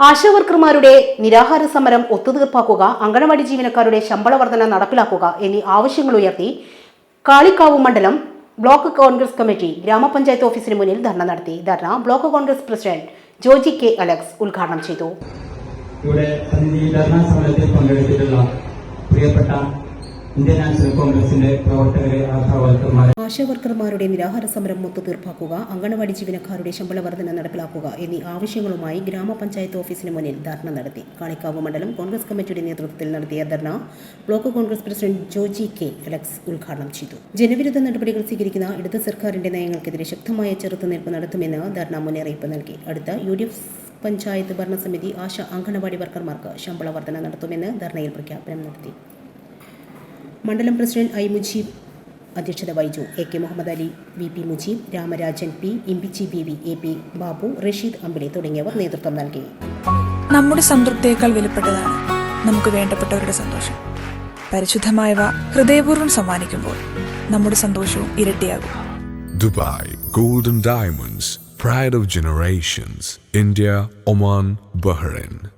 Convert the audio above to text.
ആശാവർക്കർമാരുടെ നിരാഹാര സമരം ഒത്തുതീർപ്പാക്കുക അങ്കണവാടി ജീവനക്കാരുടെ ശമ്പള വർധന നടപ്പിലാക്കുക എന്നീ ആവശ്യങ്ങൾ ഉയർത്തി കാളിക്കാവ് മണ്ഡലം ബ്ലോക്ക് കോൺഗ്രസ് കമ്മിറ്റി ഗ്രാമപഞ്ചായത്ത് ഓഫീസിന് മുന്നിൽ ധർണ നടത്തി. Dharna block Congress president Joji K Alex ഉദ്ഘാടനം ചെയ്തു. ഇവിടെ ധർണ സമരത്തിൽ പങ്കെടുത്തിട്ടുള്ള പ്രിയപ്പെട്ട ഇന്ത്യൻ നാഷണൽ ആശാവർക്കർമാരുടെ നിരാഹാര സമരം ഒത്തുതീർപ്പാക്കുക അങ്കണവാടി ജീവനക്കാരുടെ ശമ്പള വർധന നടപ്പിലാക്കുക എന്നീ ആവശ്യങ്ങളുമായി ഗ്രാമപഞ്ചായത്ത് ഓഫീസിന് മുന്നിൽ ധർണ നടത്തി. കാളിക്കാവ് മണ്ഡലം കോൺഗ്രസ് കമ്മിറ്റിയുടെ നേതൃത്വത്തിൽ നടത്തിയ dharna block Congress president Joji K. Alex ഉദ്ഘാടനം ചെയ്തു. ജനവിരുദ്ധ നടപടികൾ സ്വീകരിക്കുന്ന ഇടത് സർക്കാരിന്റെ നയങ്ങൾക്കെതിരെ ശക്തമായ ചെറുത്തുനിൽപ്പ് നടത്തുമെന്ന് ധർണ മുന്നറിയിപ്പ് നൽകി. അടുത്ത യു ഡി എഫ് പഞ്ചായത്ത് ഭരണസമിതി ആശ അങ്കണവാടി വർക്കർമാർക്ക് ശമ്പള വർധന നടത്തുമെന്ന് ധർണയിൽ പ്രഖ്യാപനം നടത്തി. മണ്ഡലം പ്രസിഡന്റ് ഐ മുജീബ് അധ്യക്ഷത വഹിച്ചു. A K Muhammad Ali V P Mujeeb Ramarajan P Imbichi B V A P Babu Rasheed Ambili തുടങ്ങിയവർ നേതൃത്വം നൽകി. നമ്മുടെ സംതൃപ്തിയേക്കാൾ വിലപ്പെട്ടതാണ് നമുക്ക് വേണ്ടപ്പെട്ടവരുടെ സന്തോഷം. പരിശുദ്ധമായവ ഹൃദയപൂർവം സമ്മാനിക്കുമ്പോൾ നമ്മുടെ സന്തോഷവും ഇരട്ടിയാകും. Dubai golden diamonds pride of generations India Oman Bahrain.